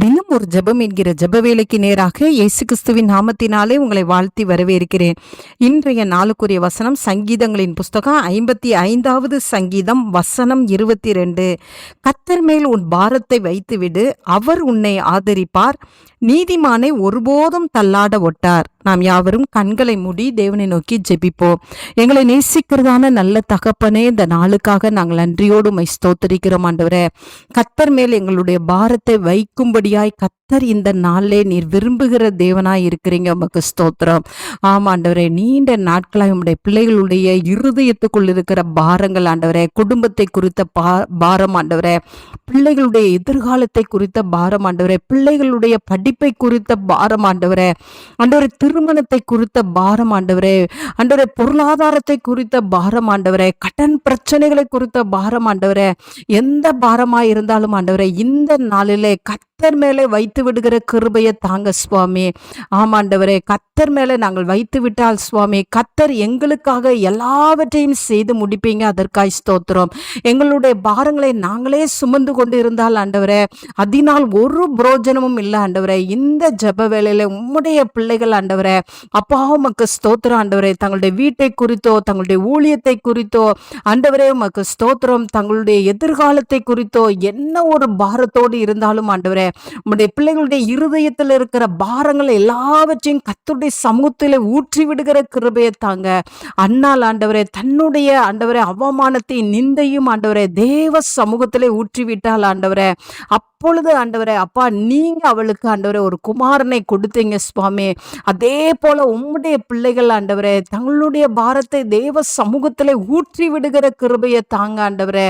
தினம் ஒரு ஜெபம் என்கிற ஜப வேலைக்கு நேராக இயேசு கிறிஸ்துவின் நாமத்தினாலே உங்களை வாழ்த்தி வரவேற்கிறேன். இன்றைய நாளுக்குரிய வசனம் சங்கீதங்களின் புஸ்தகம் ஐம்பத்தி ஐந்தாவது சங்கீதம் வசனம் இருபத்தி ரெண்டு கத்தர் மேல் உன் பாரத்தை வைத்துவிடு அவர் உன்னை ஆதரிப்பார் நீதிமானை ஒருபோதும் தள்ளாட ஒட்டார். நாம் யாவரும் கண்களை மூடி தேவனை நோக்கி ஜெபிப்போம். எங்களை நேசிக்கிறதான நல்ல தகப்பனே இந்த நாளுக்காக நாங்கள் நன்றியோடு மை ஸ்தோத்தரிக்கிறோம் ஆண்டவரே. கத்தர் மேல் எங்களுடைய பாரத்தை வைக்கும்படியாய் கத்தர் இந்த நாளிலே நீர் விரும்புகிற தேவனாய் இருக்கிறீங்க உமக்கு ஸ்தோத்திரம். ஆமா ஆண்டவரே நீண்ட நாட்களாய் உங்களுடைய பிள்ளைகளுடைய இருதயத்துக்குள் இருக்கிற பாரங்கள் ஆண்டவரே குடும்பத்தை குறித்த பா பாரம் ஆண்டவரே பிள்ளைகளுடைய எதிர்காலத்தை குறித்த பாரம் ஆண்டவரே பிள்ளைகளுடைய படிப்பை குறித்த பாரம் ஆண்டவரே. ஆண்டவரே திருமணத்தை குறித்த பாரம் ஆண்டவரே. ஆண்டவரே பொருளாதாரத்தை குறித்த பாரம் ஆண்டவரே. கடன் பிரச்சனைகளை குறித்த பாரம் ஆண்டவரே. எந்த பாரமாக இருந்தாலும் ஆண்டவரே இந்த நாளிலே கத்தர் மேலே வைத்து விடுகிற கிருபையை தாங்க சுவாமி. ஆமாண்டவரே கத்தர் மேலே நாங்கள் வைத்து விட்டால் சுவாமி கத்தர் எங்களுக்காக எல்லாவற்றையும் செய்து முடிப்பீங்க அதற்காய் ஸ்தோத்திரம். எங்களுடைய பாரங்களை நாங்களே சுமந்து கொண்டு இருந்தால் ஆண்டவரே அதனால் ஒரு புரோஜனமும் இல்லை ஆண்டவரே. இந்த ஜப வேலையில உம்முடைய பிள்ளைகள் ஆண்டவரே அப்பா உமக்கு ஸ்தோத்திரம் ஆண்டவரே. தங்களுடைய வீட்டை குறித்தோ தங்களுடைய ஊழியத்தை குறித்தோ ஆண்டவரே உமக்கு ஸ்தோத்திரம். தங்களுடைய எதிர்காலத்தை குறித்தோ என்ன ஒரு பாரத்தோடு இருந்தாலும் ஆண்டவரே உங்களுடைய பிள்ளைகளுடைய இருதயத்தில் இருக்கிற பாரங்கள் எல்லாவற்றையும் கத்துடைய சமூகத்தில் ஊற்றி விடுகிற கிருபையை தாங்க. அண்ணால் ஆண்டவரே தன்னுடைய ஆண்டவரே அவமானத்தை நிந்தையும் ஆண்டவரே தேவ சமூகத்திலே ஊற்றி விட்டால் ஆண்டவரே அப்பொழுது ஆண்டவரே அப்பா நீங்க அவளுக்கு ஆண்டவரே ஒரு குமாரனை கொடுத்தீங்க சுவாமி. அதே போல உம்முடைய பிள்ளைகள் ஆண்டவரே தங்களுடைய பாரத்தை தேவ சமூகத்தில் ஊற்றி விடுகிற கிருபையை தாங்க ஆண்டவரே.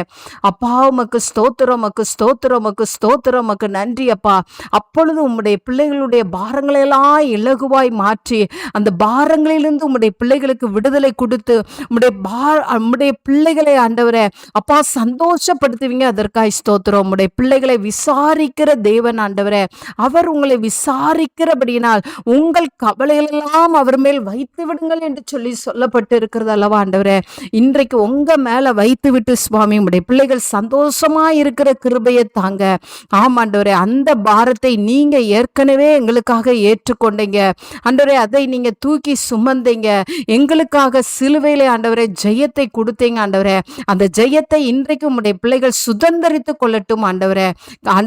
அப்பா உமக்கு ஸ்தோத்திரம் மக்கு ஸ்தோத்திரம் மக்கு ஸ்தோத்திரம் மக்கு நன்றி அப்பா. அப்பொழுது உம்முடைய பிள்ளைகளுடைய பாரங்களை எல்லாம் இலகுவாய் மாற்றி அந்த பாரங்களிலிருந்து உம்முடைய பிள்ளைகளுக்கு விடுதலை கொடுத்து உம்முடைய பா உம்முடைய பிள்ளைகளை ஆண்டவரே அப்பா சந்தோஷப்படுத்துவீங்க. அதற்காய் ஸ்தோத்திரம். உம்முடைய பிள்ளைகளை விசாரிக்கிற தேவன் ஆண்டவரே. அவர் உங்களை விசாரிக்கிறபடியினால் உங்கள் கவலைகளெல்லாம் அவர் மேல் வைத்து விடுங்கள் என்று சொல்லி சொல்லப்பட்டு இருக்கிறது அல்லவா ஆண்டவரே. இன்றைக்கு உங்க மேல வைத்து விட்டு சுவாமி உடைய பிள்ளைகள் சந்தோஷமா இருக்கிற கிருபையை தாங்க. ஆமாண்டவரே அந்த பாரத்தை நீங்க ஏற்கனவே எங்களுக்காக ஏற்றுக்கொண்டீங்க. ஆண்டவரே அதை நீங்க தூக்கி சுமந்தீங்க. எங்களுக்காக சிலுவையிலே ஆண்டவரே ஜெயத்தை கொடுத்தீங்க ஆண்டவரே. அந்த ஜெயத்தை இன்றைக்கு உடைய பிள்ளைகள் சுதந்திரித்து கொள்ளட்டும் ஆண்டவரே.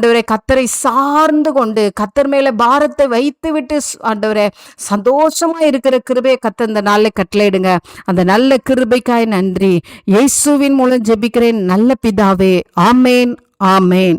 ஆண்டவரே கத்தரை சார்ந்து கொண்டு கத்தர் மேல பாரத்தை வைத்து விட்டு ஆண்டவரே சந்தோஷமா இருக்கிற கிருபையை கத்த இந்த நாளில் கட்டளையிடுங்க. அந்த நல்ல கிருபைக்காய் நன்றி. இயேசுவின் மூலம் ஜெபிக்கிறேன். நல்ல பிதாவே ஆமேன் ஆமேன்.